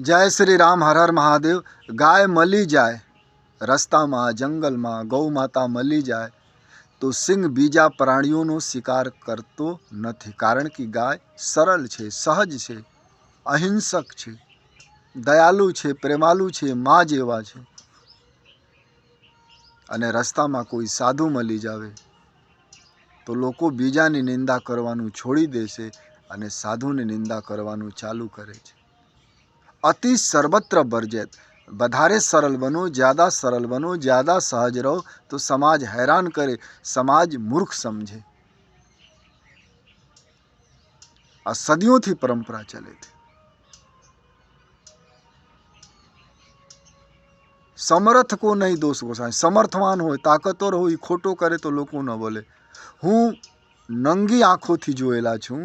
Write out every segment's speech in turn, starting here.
જય શ્રી રામ, હર હર મહાદેવ. ગાય મળી જાય, રસ્તામાં, જંગલમાં ગૌ માતા મળી જાય. તો સિંહ બીજા પ્રાણીઓનો શિકાર કરતો નથી, કારણ કે ગાય સરળ છે, સહજ છે, અહિંસક છે, દયાલુ છે, પ્રેમાલુ છે, મા જેવા છે. અને રસ્તામાં કોઈ સાધુ મળી જાવે, તો લોકો બીજાની નિંદા કરવાનું છોડી દેશે અને સાધુની નિંદા કરવાનું ચાલુ કરે છે. અતિ સર્વત્ર બરજેત વધારે સરળ બનો જ્યાદા સરળ બનો જ્યાદા સહજ રહો તો સમાજ હેરાન કરે સમાજ મૂર્ખ સમજે આ સદીઓથી પરંપરા ચાલે છે સમર્થ કો નહીં દોષ ગોસાય સમર્થવાન હોય તાકતવર હોય ઈ ખોટો કરે તો લોકો ન બોલે હું નંગી આંખોથી જોયેલા છું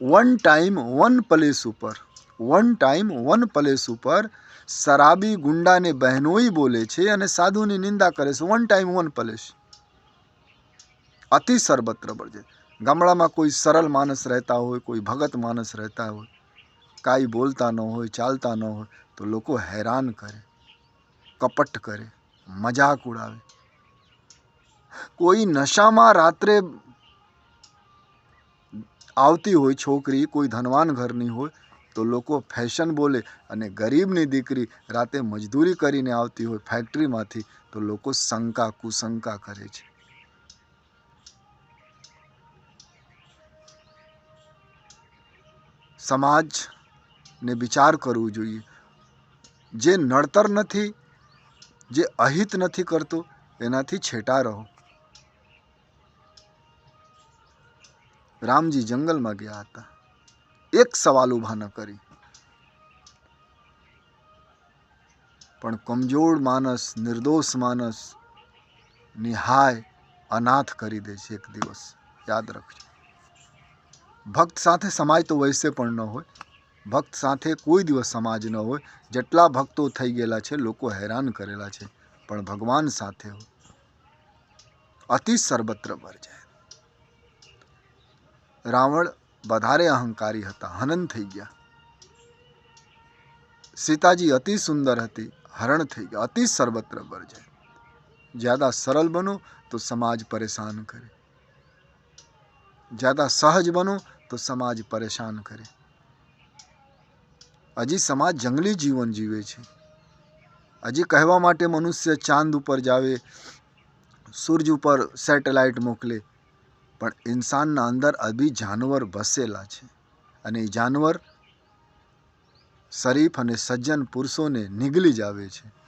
વન ટાઈમ વન પ્લેસ ઉપર વન ટાઈમ વન પ્લેસ ઉપર શરાબી ગુંડાને બહેનોઈ બોલે છે અને સાધુની નિંદા કરે છે. વન ટાઈમ વન પ્લેસ અતિ સર્વત્ર બળજે ગામડામાં કોઈ સરળ માણસ રહેતા હોય, કોઈ ભગત માણસ રહેતા હોય, કાંઈ બોલતા ન હોય, ચાલતા ન હોય, તો લોકો હેરાન કરે, કપટ કરે, મજાક ઉડાવે. કોઈ નશામાં રાત્રે આવતી હોય, છોકરી કોઈ ધનવાન ઘરની હોય તો લોકો ફેશન બોલે અને ગરીબની દીકરી રાતે મજદૂરી કરીને આવતી હોય ફેક્ટરીમાંથી તો લોકો શંકા, કુશંકા કરે છે. સમાજને વિચાર કરવું જોઈએ. જે નડતર નથી, જે અહિત નથી કરતો, એનાથી છેટા રહો. રામજી જંગલમાં ગયા હતા. એક સવાલ ઊભા ન કરી. પણ કમજોર માણસ, નિર્દોષ માણસ નિહાય અનાથ કરી દે છે એક દિવસ. યાદ રાખજો. ભક્ત સાથે સમાજ તો વૈસે પણ ન હોય. ભક્ત સાથે કોઈ દિવસ સમાજ ન હોય. જેટલા ભક્તો થઈ ગયેલા છે, લોકો હેરાન કરેલા છે. પણ ભગવાન સાથે હોય. અતિ સર્વત્ર ભર જાય. રાવણ વધારે અહંકારી હતા, હનન થઈ ગયા. સીતાજી અતિ સુંદર હતી, હરણ થઈ ગયા, અતિ સર્વત્ર ભર જાય જ્યાદા સરળ બનો તો સમાજ પરેશાન કરે. જ્યાદા સહજ બનો તો સમાજ પરેશાન કરે. હજી સમાજ જંગલી જીવન જીવે છે. હજી કહેવા માટે મનુષ્ય ચાંદ ઉપર જાવે, સૂરજ ઉપર સેટેલાઇટ મોકલે પણ ઇન્સાનના અંદર અભી જાનવર વસેલા છે અને એ જાનવર શરીફ અને સજ્જન પુરુષોને નીગલી જ આવે છે.